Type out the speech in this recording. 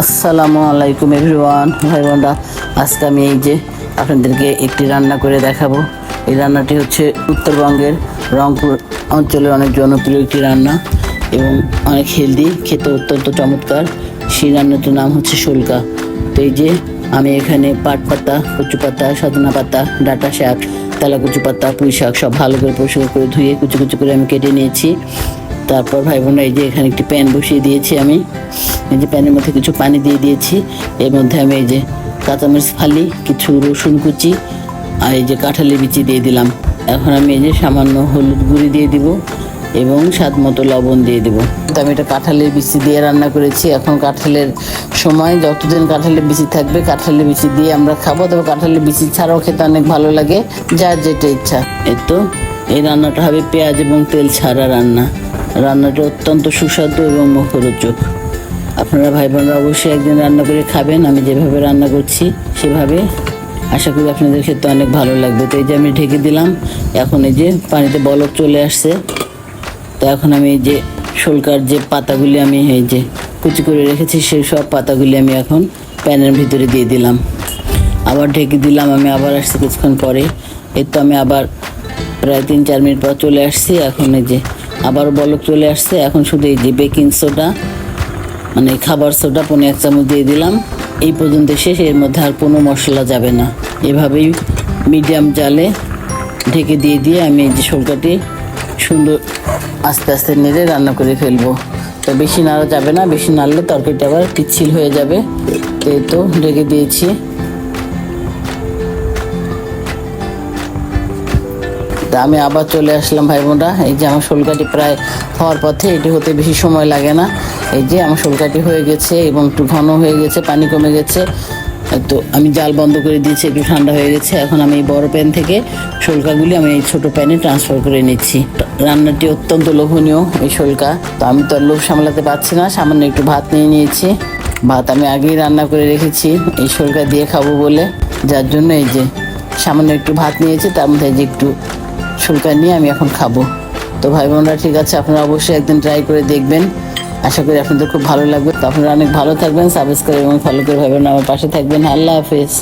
আসসালামু আলাইকুম এভরিওয়ান। ভাই বোনরা, আজকে আমি এই যে আপনাদেরকে একটি রান্না করে দেখাবো। এই রান্নাটি হচ্ছে উত্তরবঙ্গের রংপুর অঞ্চলের অনেক জনপ্রিয় একটি রান্না এবং অনেক হেলদি খেতে অত্যন্ত চমৎকার। সেই রান্নাটির নাম হচ্ছে শুল্কা। তো এই যে আমি এখানে পাট পাতা, কচু পাতা সজনা পাতা, ডাটা শাক তেলা কচু পাতা, পুঁই শাক সব ভালো করে পরিষ্কার করে ধুয়ে কুচু কুচু করে আমি কেটে নিয়েছি। তারপর ভাই বোনরা এই যে এখানে একটি প্যান বসিয়ে দিয়েছি আমি। এই যে প্যানের মধ্যে কিছু পানি দিয়ে দিয়েছি, এর মধ্যে আমি এই যে কাঁচামরিচ ফালি, কিছু রসুন কুচি আর এই যে কাঁঠালি বিচি দিয়ে দিলাম। এখন আমি এই যে সামান্য হলুদ গুঁড়ি দিয়ে দিব এবং স্বাদ মতো লবণ দিয়ে দেবো। তো আমি এটা কাঁঠালের বিচি দিয়ে রান্না করেছি। এখন কাঁঠালের সময়, যতদিন কাঁঠালের বিচি থাকবে, কাঁঠালের বিচি দিয়ে আমরা খাব। তবে কাঁঠালের বিচি ছাড়াও খেতে অনেক ভালো লাগে, যার যেটা ইচ্ছা। এই তো, এই রান্নাটা হবে পেঁয়াজ এবং তেল ছাড়া রান্না। রান্নাটা অত্যন্ত সুস্বাদু এবং মুখরোচক আপনারা ভাই বোনরা অবশ্যই একদিন রান্না করে খাবেন, আমি যেভাবে রান্না করছি সেভাবে। আশা করি আপনাদের খেতে অনেক ভালো লাগবে। তো এই যে আমি ঢেকে দিলাম, এখন এই যে পানিতে বলক চলে আসছে। তো এখন আমি এই যে শোলকার যে পাতাগুলি আমি এই যে কুচি করে রেখেছি, সেই সব পাতাগুলি আমি এখন প্যানের ভিতরে দিয়ে দিলাম। আবার ঢেকে দিলাম আমি আবার আসছি কিছুক্ষণ পরে। এই তো আমি আবার প্রায় তিন চার মিনিট পর চলে আসছি। এখন এই যে আবার বলক চলে আসছে। এখন শুধু এই যে বেকিং সোডা মানে খাবার সোডা পনে এক চামচ দিয়ে দিলাম। এই পর্যন্ত শেষ এর মধ্যে আর কোনো মশলা যাবে না। এভাবেই মিডিয়াম জালে ঢেকে দিয়ে দিয়ে আমি এই যে সরকারটি সুন্দর আস্তে আস্তে নেড়ে রান্না করে ফেলব। তো বেশি নাড়া যাবে না, বেশি নাড়লে তরকারিটা আবার পিচ্ছিল হয়ে যাবে। তো তো ঢেকে দিয়েছি। আমি আবার চলে আসলাম ভাই বোনরা। এই যে আমার শোলকাটি প্রায় হওয়ার পথে, এটি হতে বেশি সময় লাগে না। এই যে আমার শোলকাটি হয়ে গেছে এবং একটু ঘন হয়ে গেছে, পানি কমে গেছে। তো আমি জাল বন্ধ করে দিয়েছি, একটু ঠান্ডা হয়ে গেছে। এখন আমি এই বড় প্যান থেকে শোলকাগুলি আমি এই ছোটো প্যানে ট্রান্সফার করে নিচ্ছি। রান্নাটি অত্যন্ত লোভনীয় এই শোলকা। তো আমি তো আর লোভ সামলাতে পারছি না, সামান্য একটু ভাত নিয়ে নিয়েছি। ভাত আমি আগেই রান্না করে রেখেছি, এই শোলকা দিয়ে খাব বলে। যার জন্য এই যে সামান্য একটু ভাত নিয়েছি, তার মধ্যে যে একটু শুল্কা নিয়ে আমি এখন খাব। তো ভাই বোনরা, ঠিক আছে, আপনারা অবশ্যই একদিন ট্রাই করে দেখবেন। আশা করি আপনাদের খুব ভালো লাগবে। তো আপনারা অনেক ভালো থাকবেন সাবস্ক্রাইব এবং ফলো করে ভাই বোন আমার পাশে থাকবেন। আল্লাহ হাফেজ।